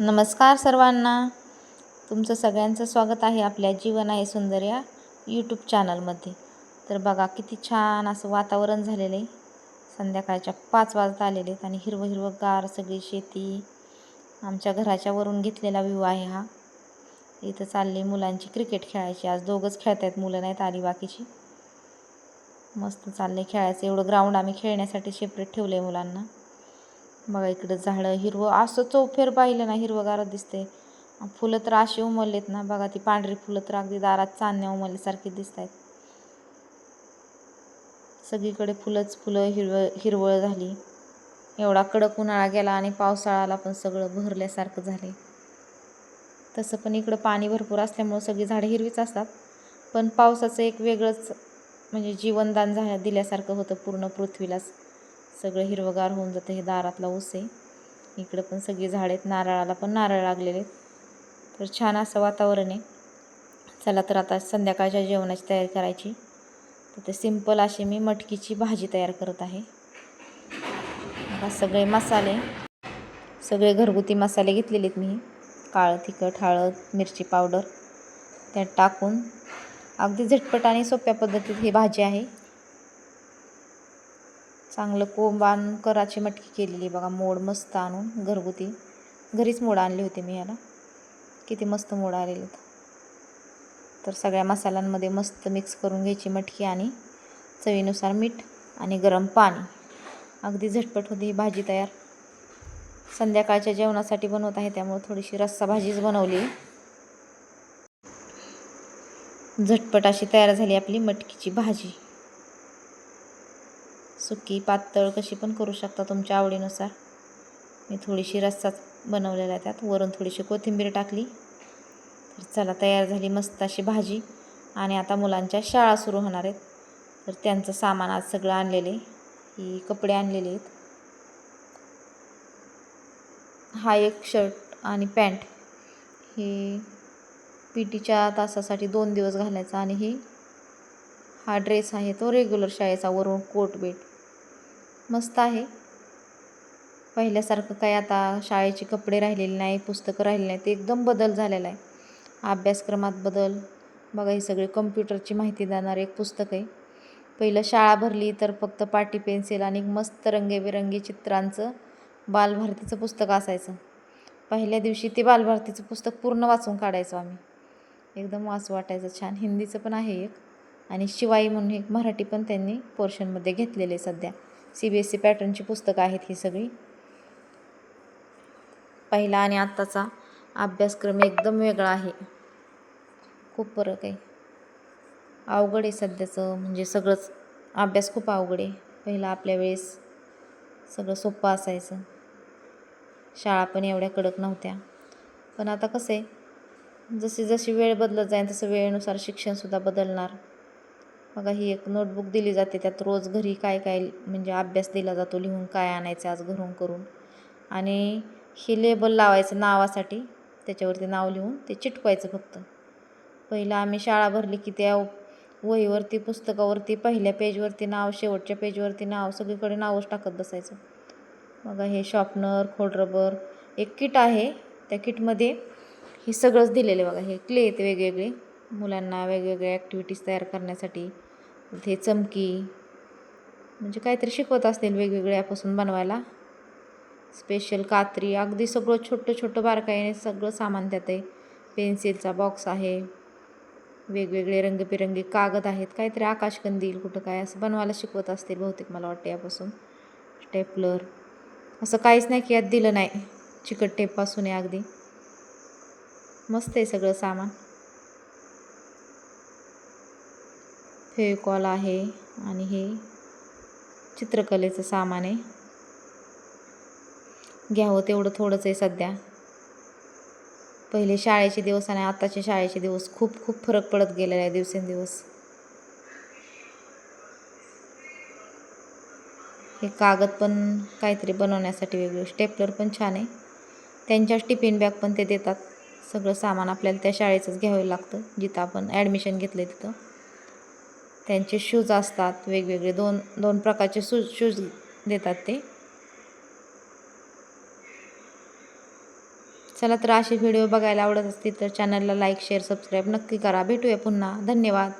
नमस्कार सर्वांना. तुमचं सगळ्यांचं स्वागत आहे आपल्या जीवन आहे सुंदर या यूट्यूब चॅनलमध्ये तर बघा किती छान असं वातावरण झालेलं आहे. संध्याकाळच्या पाच वाजता आलेले आहेत आणि हिरवं हिरवं गार सगळी शेती आमच्या घराच्या वरून घेतलेला व्ह्यू आहे हा. इथं चालली मुलांची क्रिकेट खेळायची. आज दोघंच खेळत आहेत. मुलं नाहीत आली बाकीची. मस्त चालले खेळायचं. एवढं ग्राउंड आम्ही खेळण्यासाठी सेपरेट ठेवलं आहे मुलांना. बघा इकडं झाडं हिरवं असं चौफेर पाहिलं ना हिरवंगार दिसते फुलं तर अशी उमललेत ना बघा ती पांढरी फुलं तर अगदी दारात चांदण्या उमलल्यासारखी दिसत आहेत सगळीकडे फुलंच फुलं हिरवळ हिरवळ झाली. एवढा कडक उन्हाळा गेला आणि पावसाळ्याला पण सगळं भरल्यासारखं झाले तसं पण इकडं पाणी भरपूर असल्यामुळं सगळी झाडं हिरवीच असतात. पण पावसाचं एक वेगळंच म्हणजे जीवनदान झा दिल्यासारखं होतं पूर्ण पृथ्वीलाच. सगळं हिरवगार होऊन जातं हे दारातला ऊस आहे. इकडं पण सगळी झाडं आहेत. नारळाला पण नारळ लागलेले आहेत. तर छान असं वातावरण आहे. चला तर आता संध्याकाळच्या जेवणाची तयारी करायची. तर ते सिंपल अशी मी मटकीची भाजी तयार करत आहे. सगळे मसाले सगळे घरगुती मसाले घेतलेले आहेत मी. काळं तिखट हळद मिरची पावडर त्यात टाकून. अगदी झटपट आणि सोप्या पद्धतीत ही भाजी आहे. चांगलं कोंबान कराची मटकी केलेली बघा मोड मस्त आणून घरगुती. घरीच मोड आणली होती मी याला. किती मस्त मोड आलेले तर सगळ्या मसाल्यांमध्ये मस्त मिक्स करून घ्यायची मटकी आणि चवीनुसार मीठ आणि गरम पाणी. अगदी झटपट होती ही भाजी तयार. संध्याकाळच्या जेवणासाठी बनवत आहे त्यामुळे थोडीशी रस्सा भाजीच बनवली. झटपट अशी तयार झाली आपली मटकीची भाजी. सुकी पातळ कशी पण करू शकता तुमच्या आवडीनुसार. मी थोडीशी रस्साच बनवलेला आहे त्यात. वरून थोडीशी कोथिंबीर टाकली. तर चला तयार झाली मस्त अशी भाजी. आणि आता मुलांच्या शाळा सुरू होणार आहेत. तर त्यांचं सामान आज सगळं आणलेले ही कपडे आणलेले आहेत. हा एक शर्ट आणि पॅन्ट. ही पी टीच्या तासासाठी दोन दिवस घालायचा आणि ही हा ड्रेस आहे तो रेग्युलर शाळेचा वरून कोट बेट. मस्त आहे. पहिल्यासारखं काय आता शाळेचे कपडे राहिलेले नाही पुस्तकं राहिलेली नाही ते एकदम बदल झालेला आहे. अभ्यासक्रमात बदल. बघा ही सगळी कम्प्युटरची माहिती देणारं एक पुस्तक आहे. पहिलं शाळा भरली तर फक्त पाटी पेन्सिल आणि मस्त रंगेबिरंगी चित्रांचं बालभारतीचं पुस्तक असायचं. पहिल्या दिवशी ते बालभारतीचं पुस्तक पूर्ण वाचून काढायचो आम्ही. एकदम वाच वाटायचं. छान. हिंदीचं पण आहे एक. आणि शिवाई म्हणून एक मराठी पण त्यांनी पोर्शनमध्ये घेतलेले सध्या. सी बी एस सी पॅटर्नची पुस्तकं आहेत ही सगळी. पहिला आणि आत्ताचा अभ्यासक्रम एकदम वेगळा आहे. खूप फरक आहे. अवघड आहे सध्याचं म्हणजे सगळंच अभ्यास खूप अवघड आहे. पहिला आपल्या वेळेस सगळं सोपं असायचं. शाळा पण एवढ्या कडक नव्हत्या. पण आता कसं आहे जशी जशी वेळ बदलत जाईल तसं वेळेनुसार शिक्षणसुद्धा बदलणार. बघा ही एक नोटबुक दिली जाते. त्यात रोज घरी काय काय म्हणजे अभ्यास दिला जातो लिहून काय आणायचं आज घरून करून. आणि हे लेबल लावायचं नावासाठी. त्याच्यावरती नाव लिहून ते चिटकवायचं फक्त. पहिलं आम्ही शाळा भरली की त्या वहीवरती पुस्तकावरती पहिल्या पेजवरती नाव शेवटच्या पेजवरती नाव सगळीकडे नावच टाकत बसायचं. बघा हे शॉपनर खोडरबर एक किट आहे. त्या किटमध्ये हे सगळंच दिलेलं आहे बघा. हे क्ले आहेत वेगवेगळे. मुलांना वेगवेगळ्या ॲक्टिव्हिटीज तयार करण्यासाठी. ते चमकी. म्हणजे काहीतरी शिकवत असतील वेगवेगळ्यापासून बनवायला. स्पेशल कात्री. अगदी सगळं छोटं छोटं बारकाईने सगळं सामान त्यात आहे. पेन्सिलचा बॉक्स आहे. वेगवेगळे रंगबिरंगी कागद आहेत. काहीतरी आकाशकंदील कुठं काय असं बनवायला शिकवत असतील बहुतेक मला वाटतं यापासून. स्टेपलर असं काहीच नाही की यात दिलं नाही. चिकट टेपपासून आहे अगदी. मस्त आहे सगळं सामान. फेविकॉल आहे आणि हे चित्रकलेचं सामान आहे. घ्यावं तेवढं थोडंच आहे सध्या. पहिले शाळेचे दिवस आणि आत्ताचे शाळेचे दिवस खूप खूप फरक पडत गेलेला आहे दिवसेंदिवस. हे कागद पण काहीतरी बनवण्यासाठी वेगळे स्टेपलर पण छान आहे. त्यांच्याच टिफिन बॅग पण ते देतात. सगळं सामान आपल्याला त्या शाळेचंच घ्यावं लागतं जिथं आपण ॲडमिशन घेतलं आहे तिथं. त्यांचे शूज असतात वेगवेगळे दोन दोन प्रकारचे शूज शूज देतात ते. चला तर असे व्हिडिओ बघायला आवडत असतील तर चॅनलला लाईक शेअर सबस्क्राईब नक्की करा. भेटूया पुन्हा. धन्यवाद.